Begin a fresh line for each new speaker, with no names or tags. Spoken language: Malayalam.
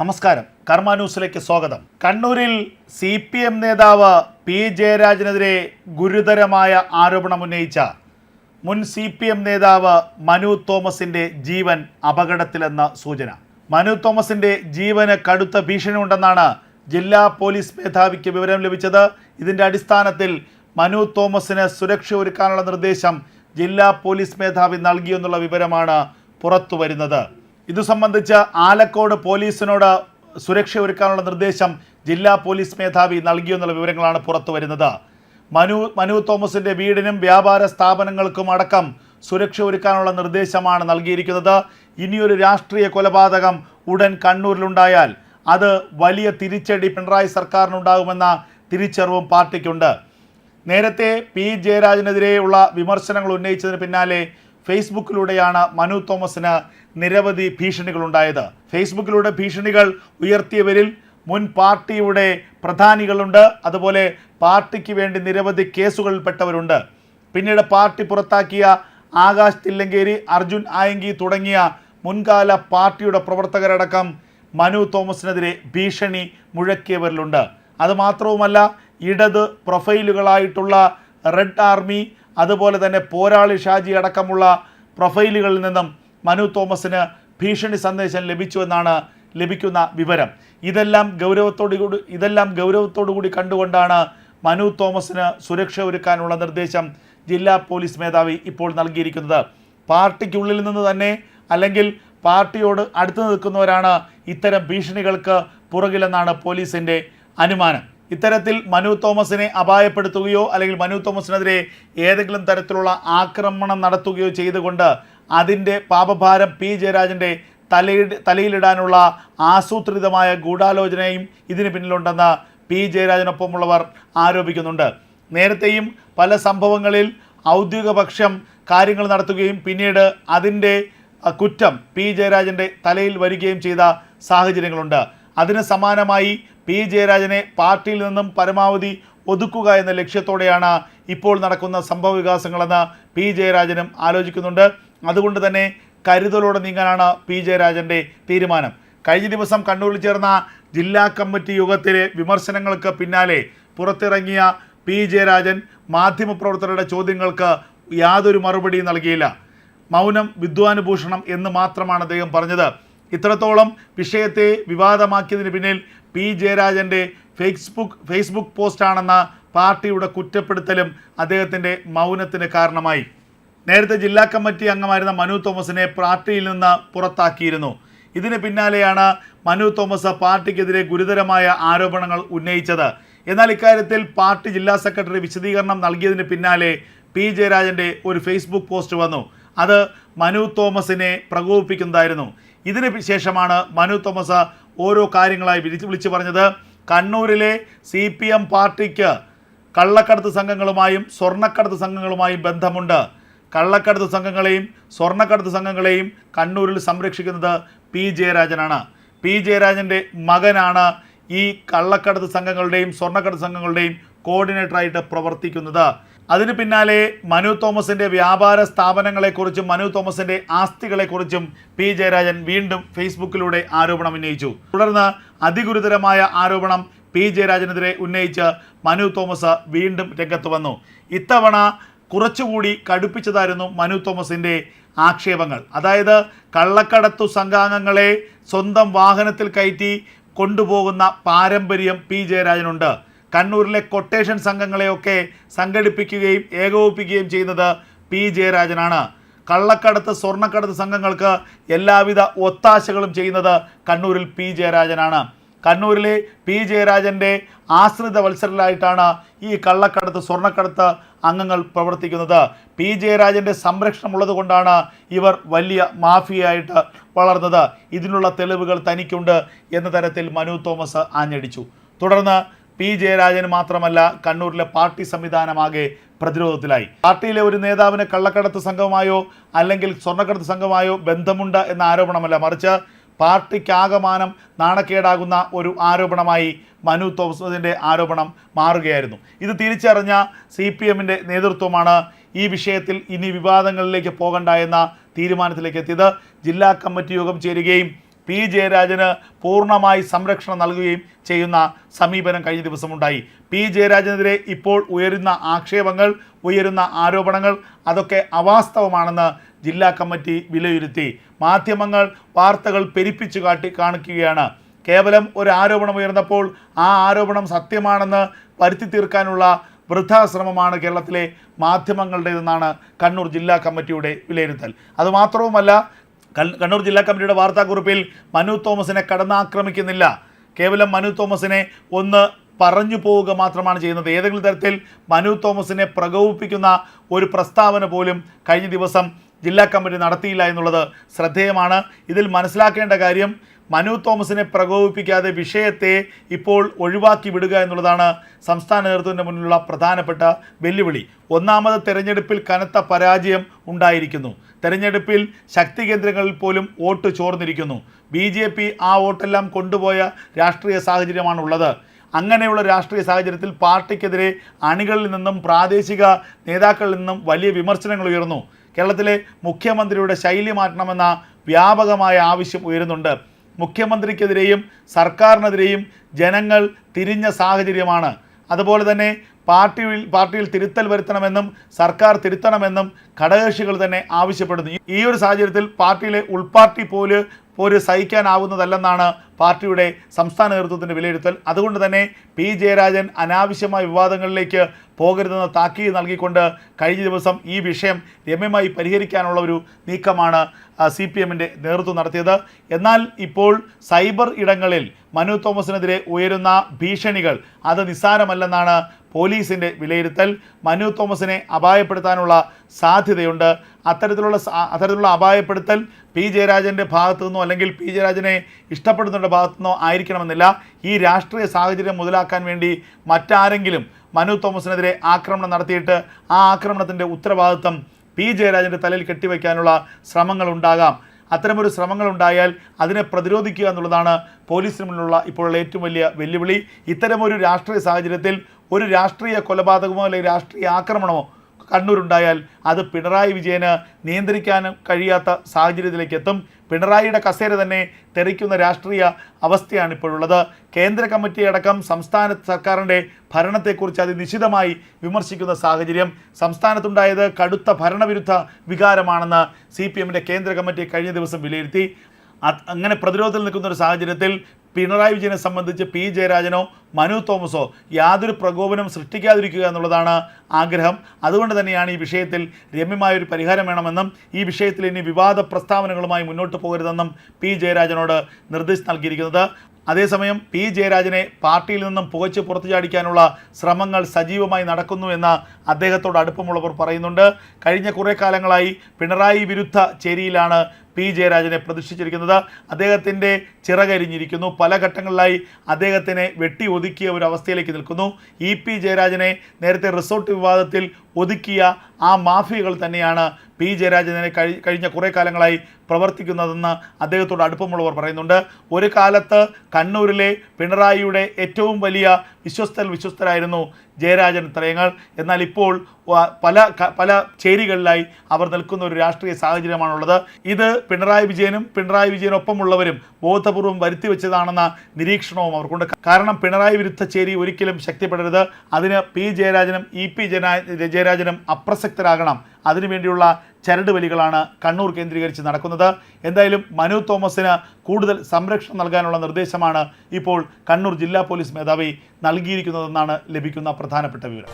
നമസ്കാരം. കർമ്മ ന്യൂസിലേക്ക് സ്വാഗതം. കണ്ണൂരിൽ സി പി എം നേതാവ് പി ജയരാജനെതിരെ ഗുരുതരമായ ആരോപണം ഉന്നയിച്ച മുൻ സി പി എം നേതാവ് മനു തോമസിന്റെ ജീവൻ അപകടത്തിലെന്ന സൂചന. മനു തോമസിന്റെ ജീവന് കടുത്ത ഭീഷണി ഉണ്ടെന്നാണ് ജില്ലാ പോലീസ് മേധാവിക്ക് വിവരം ലഭിച്ചത്. ഇതിന്റെ അടിസ്ഥാനത്തിൽ മനു തോമസിന് സുരക്ഷ ഒരുക്കാനുള്ള നിർദ്ദേശം ജില്ലാ പോലീസ് മേധാവി നൽകിയെന്നുള്ള വിവരമാണ് പുറത്തു വരുന്നത് ഇതു സംബന്ധിച്ച് ആലക്കോട് പോലീസിനോട് സുരക്ഷ ഒരുക്കാനുള്ള നിർദ്ദേശം ജില്ലാ പോലീസ് മേധാവി നൽകിയെന്നുള്ള വിവരങ്ങളാണ് പുറത്തു വരുന്നത്. മനു മനു തോമസിന്റെ വീടിനും വ്യാപാര സ്ഥാപനങ്ങൾക്കും അടക്കം സുരക്ഷ ഒരുക്കാനുള്ള നിർദ്ദേശമാണ് നൽകിയിരിക്കുന്നത്. ഇനിയൊരു രാഷ്ട്രീയ കൊലപാതകം ഉടൻ കണ്ണൂരിലുണ്ടായാൽ അത് വലിയ തിരിച്ചടി പിണറായി സർക്കാരിനുണ്ടാകുമെന്ന തിരിച്ചറിവും പാർട്ടിക്കുണ്ട്. നേരത്തെ പി ജയരാജനെതിരെയുള്ള വിമർശനങ്ങൾ ഉന്നയിച്ചതിന് പിന്നാലെ ഫേസ്ബുക്കിലൂടെയാണ് മനു തോമസിന് നിരവധി ഭീഷണികൾ ഭീഷണികളുണ്ടായത്. ഫേസ്ബുക്കിലൂടെ ഭീഷണികൾ ഉയർത്തിയവരിൽ മുൻ പാർട്ടിയുടെ പ്രധാനികളുണ്ട്. അതുപോലെ പാർട്ടിക്ക് വേണ്ടി നിരവധി കേസുകളിൽപ്പെട്ടവരുണ്ട് പിന്നീട് പാർട്ടി പുറത്താക്കിയ ആകാശ് തില്ലങ്കേരി അർജുൻ ആയങ്കി തുടങ്ങിയ മുൻകാല പാർട്ടിയുടെ പ്രവർത്തകരടക്കം മനു തോമസിനെതിരെ ഭീഷണി മുഴക്കിയവരിലുണ്ട്. അതുമാത്രവുമല്ല ഇടത് പ്രൊഫൈലുകളായിട്ടുള്ള റെഡ് ആർമി അതുപോലെ തന്നെ പോരാളി ഷാജി അടക്കമുള്ള പ്രൊഫൈലുകളിൽ നിന്നും മനു തോമസിന് ഭീഷണി സന്ദേശം ലഭിച്ചുവെന്നാണ് ലഭിക്കുന്ന വിവരം. ഇതെല്ലാം ഗൗരവത്തോടു കൂടി ഇതെല്ലാം ഗൗരവത്തോടു കൂടി കണ്ടുകൊണ്ടാണ് മനു തോമസിന് സുരക്ഷ ഒരുക്കാനുള്ള നിർദ്ദേശം ജില്ലാ പോലീസ് മേധാവി ഇപ്പോൾ നൽകിയിരിക്കുന്നത്. പാർട്ടിക്കുള്ളിൽ നിന്ന് തന്നെ അല്ലെങ്കിൽ പാർട്ടിയോട് അടുത്തു നിൽക്കുന്നവരാണ് ഇത്തരം ഭീഷണികൾക്ക് പുറകിലെന്നാണ് പോലീസിന്റെ അനുമാനം. ഇത്തരത്തിൽ മനു തോമസിനെ അപായപ്പെടുത്തുകയോ അല്ലെങ്കിൽ മനു തോമസിനെതിരെ ഏതെങ്കിലും തരത്തിലുള്ള ആക്രമണം നടത്തുകയോ ചെയ്തുകൊണ്ട് അതിന്റെ പാപഭാരം പി ജയരാജന്റെ തലയിട തലയിലിടാനുള്ള ആസൂത്രിതമായ ഗൂഢാലോചനയും ഇതിന് പിന്നിലുണ്ടെന്ന് പി ജയരാജനൊപ്പമുള്ളവർ ആരോപിക്കുന്നുണ്ട്. നേരത്തെയും പല സംഭവങ്ങളിൽ ഔദ്യോഗിക പക്ഷം കാര്യങ്ങൾ നടത്തുകയും പിന്നീട് അതിന്റെ കുറ്റം പി ജയരാജന്റെ തലയിൽ വരികയും ചെയ്ത സാഹചര്യങ്ങളുണ്ട്. അതിന് സമാനമായി പി ജയരാജനെ പാർട്ടിയിൽ നിന്നും പരമാവധി ഒതുക്കുക എന്ന ലക്ഷ്യത്തോടെയാണ് ഇപ്പോൾ നടക്കുന്ന സംഭവ വികാസങ്ങളെന്ന് പി ജയരാജനും ആലോചിക്കുന്നുണ്ട്. അതുകൊണ്ട് തന്നെ കരുതലോടെ നീങ്ങാനാണ് പി ജയരാജന്റെ തീരുമാനം. കഴിഞ്ഞ ദിവസം കണ്ണൂരിൽ ചേർന്ന ജില്ലാ കമ്മിറ്റി യോഗത്തിലെ വിമർശനങ്ങൾക്ക് പിന്നാലെ പുറത്തിറങ്ങിയ പി ജയരാജൻ മാധ്യമപ്രവർത്തകരുടെ ചോദ്യങ്ങൾക്ക് യാതൊരു മറുപടിയും നൽകിയില്ല. മൗനം വിദ്വാനുഭൂഷണം എന്ന് മാത്രമാണ് അദ്ദേഹം പറഞ്ഞത്. ഇത്രത്തോളം വിഷയത്തെ വിവാദമാക്കിയതിന് പിന്നിൽ പി ജയരാജന്റെ ഫേസ്ബുക്ക് ഫേസ്ബുക്ക് പോസ്റ്റാണെന്ന പാർട്ടിയുടെ കുറ്റപ്പെടുത്തലും അദ്ദേഹത്തിന്റെ മൗനത്തിന് കാരണമായി. നേരത്തെ ജില്ലാ കമ്മിറ്റി അംഗമായിരുന്ന മനു തോമസിനെ പാർട്ടിയിൽ നിന്ന് പുറത്താക്കിയിരുന്നു. ഇതിന് പിന്നാലെയാണ് മനു തോമസ് പാർട്ടിക്കെതിരെ ഗുരുതരമായ ആരോപണങ്ങൾ ഉന്നയിച്ചത്. എന്നാൽ ഇക്കാര്യത്തിൽ പാർട്ടി ജില്ലാ സെക്രട്ടറി വിശദീകരണം നൽകിയതിന് പിന്നാലെ പി ജയരാജന്റെ ഒരു ഫേസ്ബുക്ക് പോസ്റ്റ് വന്നു. അത് മനു തോമസിനെ പ്രകോപിപ്പിക്കുന്നതായിരുന്നു. ഇതിന് ശേഷമാണ് മനു തോമസ് ഓരോ കാര്യങ്ങളായി വിളിച്ച് വിളിച്ചു പറഞ്ഞത്. കണ്ണൂരിലെ സി പി എം പാർട്ടിക്ക് കള്ളക്കടത്ത് സംഘങ്ങളുമായും സ്വർണക്കടത്ത് സംഘങ്ങളുമായും ബന്ധമുണ്ട്. കള്ളക്കടത്ത് സംഘങ്ങളെയും സ്വർണക്കടത്ത് സംഘങ്ങളെയും കണ്ണൂരിൽ സംരക്ഷിക്കുന്നത് പി ജയരാജനാണ്. പി ജയരാജന്റെ മകനാണ് ഈ കള്ളക്കടത്ത് സംഘങ്ങളുടെയും സ്വർണക്കടത്ത് സംഘങ്ങളുടെയും കോർഡിനേറ്ററായിട്ട് പ്രവർത്തിക്കുന്നത്. അതിന് പിന്നാലെ മനു തോമസിന്റെ വ്യാപാര സ്ഥാപനങ്ങളെക്കുറിച്ചും മനു തോമസിന്റെ ആസ്തികളെക്കുറിച്ചും പി ജയരാജൻ വീണ്ടും ഫേസ്ബുക്കിലൂടെ ആരോപണം ഉന്നയിച്ചു. തുടർന്ന് അതിഗുരുതരമായ ആരോപണം പി ജയരാജനെതിരെ ഉന്നയിച്ച് മനു തോമസ് വീണ്ടും രംഗത്ത് വന്നു. ഇത്തവണ കുറച്ചുകൂടി കടുപ്പിച്ചതായിരുന്നു മനു തോമസിന്റെ ആക്ഷേപങ്ങൾ. അതായത് കള്ളക്കടത്തു സംഘാംഗങ്ങളെ സ്വന്തം വാഹനത്തിൽ കയറ്റി കൊണ്ടുപോകുന്ന പാരമ്പര്യം പി ജയരാജനുണ്ട്. കണ്ണൂരിലെ കൊട്ടേഷൻ സംഘങ്ങളെയൊക്കെ സംഘടിപ്പിക്കുകയും ഏകോപിപ്പിക്കുകയും ചെയ്യുന്നത് പി. ജയരാജനാണ്. കള്ളക്കടത്ത് സ്വർണക്കടത്ത് സംഘങ്ങൾക്ക് എല്ലാവിധ ഒത്താശകളും ചെയ്യുന്നത് കണ്ണൂരിൽ പി. ജയരാജനാണ്. കണ്ണൂരിലെ പി. ജയരാജന്റെ ആശ്രിത വത്സരലായിട്ടാണ് ഈ കള്ളക്കടത്ത് സ്വർണക്കടത്ത് അംഗങ്ങൾ പ്രവർത്തിക്കുന്നത്. പി. ജയരാജന്റെ സംരക്ഷണം ഉള്ളതുകൊണ്ടാണ് ഇവർ വലിയ മാഫിയായിട്ട് വളർന്നത്. ഇതിനുള്ള തെളിവുകൾ തനിക്കുണ്ട് എന്ന തരത്തിൽ മനു തോമസ് ആഞ്ഞടിച്ചു. തുടർന്ന് പി ജയരാജൻ മാത്രമല്ല കണ്ണൂരിലെ പാർട്ടി സംവിധാനമാകെ പ്രതിരോധത്തിലായി. പാർട്ടിയിലെ ഒരു നേതാവിന് കള്ളക്കടത്ത് സംഘമായോ അല്ലെങ്കിൽ സ്വർണക്കടത്ത് സംഘമായോ ബന്ധമുണ്ട് എന്ന ആരോപണമല്ല. മറിച്ച് പാർട്ടിക്കാകമാനം നാണക്കേടാകുന്ന ഒരു ആരോപണമായി മനു തോമസിന്റെ ആരോപണം മാറുകയായിരുന്നു. ഇത് തിരിച്ചറിഞ്ഞ സി പി എമ്മിന്റെ നേതൃത്വമാണ് ഈ വിഷയത്തിൽ ഇനി വിവാദങ്ങളിലേക്ക് പോകണ്ട എന്ന തീരുമാനത്തിലേക്ക് എത്തിയത്. ജില്ലാ കമ്മിറ്റി യോഗം ചേരുകയും പി ജയരാജന് പൂർണമായി സംരക്ഷണം നൽകുകയും ചെയ്യുന്ന സമീപനം കഴിഞ്ഞ ദിവസമുണ്ടായി. പി ജയരാജനെതിരെ ഇപ്പോൾ ഉയരുന്ന ആക്ഷേപങ്ങൾ ഉയരുന്ന ആരോപണങ്ങൾ അതൊക്കെ അവാസ്തവമാണെന്ന് ജില്ലാ കമ്മിറ്റി വിലയിരുത്തി. മാധ്യമങ്ങൾ വാർത്തകൾ പെരിപ്പിച്ചു കാട്ടി കാണിക്കുകയാണ്. കേവലം ഒരു ആരോപണം ഉയർന്നപ്പോൾ ആ ആരോപണം സത്യമാണെന്ന് വരുത്തി തീർക്കാനുള്ള വൃദ്ധാശ്രമമാണ് കേരളത്തിലെ മാധ്യമങ്ങളുടേതെന്നാണ് കണ്ണൂർ ജില്ലാ കമ്മിറ്റിയുടെ വിലയിരുത്തൽ. അതുമാത്രവുമല്ല കണ്ണൂർ ജില്ലാ കമ്മിറ്റിയുടെ വാർത്താക്കുറിപ്പിൽ മനു തോമസിനെ കടന്നാക്രമിക്കുന്നില്ല. കേവലം മനു തോമസിനെ ഒന്ന് പറഞ്ഞു പോവുക മാത്രമാണ് ചെയ്യുന്നത്. ഏതെങ്കിലും തരത്തിൽ മനു തോമസിനെ പ്രകോപിപ്പിക്കുന്ന ഒരു പ്രസ്താവന പോലും കഴിഞ്ഞ ദിവസം ജില്ലാ കമ്മിറ്റി നടത്തിയില്ല എന്നുള്ളത് ശ്രദ്ധേയമാണ്. ഇതിൽ മനസ്സിലാക്കേണ്ട കാര്യം മനു തോമസിനെ പ്രകോപിപ്പിക്കാതെ വിഷയത്തെ ഇപ്പോൾ ഒഴിവാക്കി വിടുക എന്നുള്ളതാണ് സംസ്ഥാന നേതൃത്വത്തിന്റെ മുന്നിലുള്ള പ്രധാനപ്പെട്ട വെല്ലുവിളി. ഒന്നാമത് തെരഞ്ഞെടുപ്പിൽ കനത്ത പരാജയം ഉണ്ടായിരിക്കുന്നു. തെരഞ്ഞെടുപ്പിൽ ശക്തി കേന്ദ്രങ്ങളിൽ പോലും വോട്ട് ചോർന്നിരിക്കുന്നു. ബി ആ വോട്ടെല്ലാം കൊണ്ടുപോയ രാഷ്ട്രീയ സാഹചര്യമാണുള്ളത്. അങ്ങനെയുള്ള രാഷ്ട്രീയ സാഹചര്യത്തിൽ പാർട്ടിക്കെതിരെ അണികളിൽ നിന്നും പ്രാദേശിക നേതാക്കളിൽ നിന്നും വലിയ വിമർശനങ്ങൾ ഉയർന്നു. കേരളത്തിലെ മുഖ്യമന്ത്രിയുടെ ശൈലി മാറ്റണമെന്ന വ്യാപകമായ ആവശ്യം ഉയരുന്നുണ്ട്. മുഖ്യമന്ത്രിക്കെതിരെയും സർക്കാരിനെതിരെയും ജനങ്ങൾ തിരിഞ്ഞ സാഹചര്യമാണ്. അതുപോലെ തന്നെ പാർട്ടിയിൽ പാർട്ടിയിൽ തിരുത്തൽ വരുത്തണമെന്നും സർക്കാർ തിരുത്തണമെന്നും ഘടകകക്ഷികൾ തന്നെ ആവശ്യപ്പെടുന്നു. ഈ- ഒരു സാഹചര്യത്തിൽ പാർട്ടിയിലെ ഉൾപാർട്ടി പോൽ പോര് സഹിക്കാനാവുന്നതല്ലെന്നാണ് പാർട്ടിയുടെ സംസ്ഥാന നേതൃത്വത്തിന്റെ വിലയിരുത്തൽ. അതുകൊണ്ട് തന്നെ പി ജയരാജൻ അനാവശ്യമായ വിവാദങ്ങളിലേക്ക് പോകരുതെന്ന് താക്കീത് നൽകിക്കൊണ്ട് കഴിഞ്ഞ ദിവസം ഈ വിഷയം രമ്യമായി പരിഹരിക്കാനുള്ള ഒരു നീക്കമാണ് സി പി എമ്മിന്റെ നേതൃത്വം നടത്തിയത്. എന്നാൽ ഇപ്പോൾ സൈബർ ഇടങ്ങളിൽ മനു തോമസിനെതിരെ ഉയരുന്ന ഭീഷണികൾ അത് നിസ്സാരമല്ലെന്നാണ് പോലീസിന്റെ വിലയിരുത്തൽ. മനു തോമസിനെ അപായപ്പെടുത്താനുള്ള സാധ്യതയുണ്ട്. അത്തരത്തിലുള്ള അത്തരത്തിലുള്ള അപായപ്പെടുത്തൽ പി ജയരാജന്റെ ഭാഗത്തു നിന്നോ അല്ലെങ്കിൽ പി ജയരാജനെ ഇഷ്ടപ്പെടുന്നവരുടെ ഭാഗത്തു നിന്നോ ആയിരിക്കണമെന്നില്ല. ഈ രാഷ്ട്രീയ സാഹചര്യം മുതലാക്കാൻ വേണ്ടി മറ്റാരെങ്കിലും മനു തോമസിനെതിരെ ആക്രമണം നടത്തിയിട്ട് ആ ആക്രമണത്തിന്റെ ഉത്തരവാദിത്വം പി ജയരാജന്റെ തലയിൽ കെട്ടിവെക്കാനുള്ള ശ്രമങ്ങൾ ഉണ്ടാകാം അത്തരമൊരു ശ്രമങ്ങൾ ഉണ്ടായാൽ അതിനെ പ്രതിരോധിക്കുക എന്നുള്ളതാണ് പോലീസിന് മുന്നിലുള്ള ഇപ്പോഴുള്ള ഏറ്റവും വലിയ വെല്ലുവിളി. ഇത്തരമൊരു രാഷ്ട്രീയ സാഹചര്യത്തിൽ ഒരു രാഷ്ട്രീയ കൊലപാതകമോ അല്ലെങ്കിൽ രാഷ്ട്രീയ ആക്രമണമോ കണ്ണൂരുണ്ടായാൽ അത് പിണറായി വിജയന് നിയന്ത്രിക്കാൻ കഴിയാത്ത സാഹചര്യത്തിലേക്ക് എത്തും പിണറായിയുടെ കസേര തന്നെ തെറിക്കുന്ന രാഷ്ട്രീയ അവസ്ഥയാണ് ഇപ്പോഴുള്ളത് കേന്ദ്ര കമ്മിറ്റി അടക്കം സംസ്ഥാന സർക്കാരിന്റെ ഭരണത്തെക്കുറിച്ച് അതിനിശിതമായി വിമർശിക്കുന്ന സാഹചര്യം. സംസ്ഥാനത്തുണ്ടായത് കടുത്ത ഭരണവിരുദ്ധ വികാരമാണെന്ന് സി പി എമ്മിന്റെ കേന്ദ്ര കമ്മിറ്റി കഴിഞ്ഞ ദിവസം വിലയിരുത്തി. അങ്ങനെ പ്രതിരോധത്തിൽ നിൽക്കുന്ന ഒരു സാഹചര്യത്തിൽ പിണറായി വിജയനെ സംബന്ധിച്ച് പി ജയരാജനോ മനു തോമസോ യാതൊരു പ്രകോപനം സൃഷ്ടിക്കാതിരിക്കുക എന്നുള്ളതാണ് ആഗ്രഹം. അതുകൊണ്ട് തന്നെയാണ് ഈ വിഷയത്തിൽ രമ്യമായ ഒരു പരിഹാരം വേണമെന്നും ഈ വിഷയത്തിൽ ഇനി വിവാദ പ്രസ്താവനകളുമായി മുന്നോട്ട് പോകരുതെന്നും പി ജയരാജനോട് നിർദ്ദേശം നൽകിയിരിക്കുന്നത്. അതേസമയം പി ജയരാജനെ പാർട്ടിയിൽ നിന്നും പുകച്ച് പുറത്തു ചാടിക്കാനുള്ള ശ്രമങ്ങൾ സജീവമായി നടക്കുന്നു എന്ന് അദ്ദേഹത്തോട് അടുപ്പമുള്ളവർ പറയുന്നുണ്ട്. കഴിഞ്ഞ കുറേ കാലങ്ങളായി പിണറായി വിരുദ്ധ ചേരിയിലാണ് പി ജയരാജനെ പ്രതിഷ്ഠിച്ചിരിക്കുന്നത്. അദ്ദേഹത്തിന്റെ ചിറകരിഞ്ഞിരിക്കുന്നു. പല ഘട്ടങ്ങളിലായി അദ്ദേഹത്തിനെ വെട്ടി ഒതുക്കിയ ഒരു അവസ്ഥയിലേക്ക് നിൽക്കുന്നു. ഇ പി ജയരാജനെ നേരത്തെ റിസോർട്ട് വിവാദത്തിൽ ഒതുക്കിയ ആ മാഫിയകൾ തന്നെയാണ് പി ജയരാജനെ കഴി കഴിഞ്ഞ കുറേ കാലങ്ങളായി പ്രവർത്തിക്കുന്നതെന്ന് അദ്ദേഹത്തോട് അടുപ്പമുള്ളവർ പറയുന്നുണ്ട്. ഒരു കാലത്ത് കണ്ണൂരിലെ പിണറായിയുടെ ഏറ്റവും വലിയ വിശ്വസ്തൽ വിശ്വസ്തരായിരുന്നു ജയരാജൻ ത്രയങ്ങൾ. എന്നാൽ ഇപ്പോൾ പല പല ചേരികളിലായി അവർ നിൽക്കുന്ന ഒരു രാഷ്ട്രീയ സാഹചര്യമാണുള്ളത്. ഇത് പിണറായി വിജയനും പിണറായി വിജയനൊപ്പമുള്ളവരും ബോധപൂർവം വരുത്തി വെച്ചതാണെന്ന നിരീക്ഷണവും അവർക്കുണ്ട്. കാരണം പിണറായി വിരുദ്ധ ചേരി ഒരിക്കലും ശക്തിപ്പെടരുത്. അതിന് പി ജയരാജനും ഇ പി ജന ജയരാജനും അപ്രസക്തരാകണം. അതിനുവേണ്ടിയുള്ള ചരട് വലികളാണ് കണ്ണൂർ കേന്ദ്രീകരിച്ച് നടക്കുന്നത്. എന്തായാലും മനു തോമസിന് കൂടുതൽ സംരക്ഷണം നൽകാനുള്ള നിർദ്ദേശമാണ് ഇപ്പോൾ കണ്ണൂർ ജില്ലാ പോലീസ് മേധാവി നൽകിയിരിക്കുന്നതെന്നാണ് ലഭിക്കുന്ന പ്രധാനപ്പെട്ട വിവരം.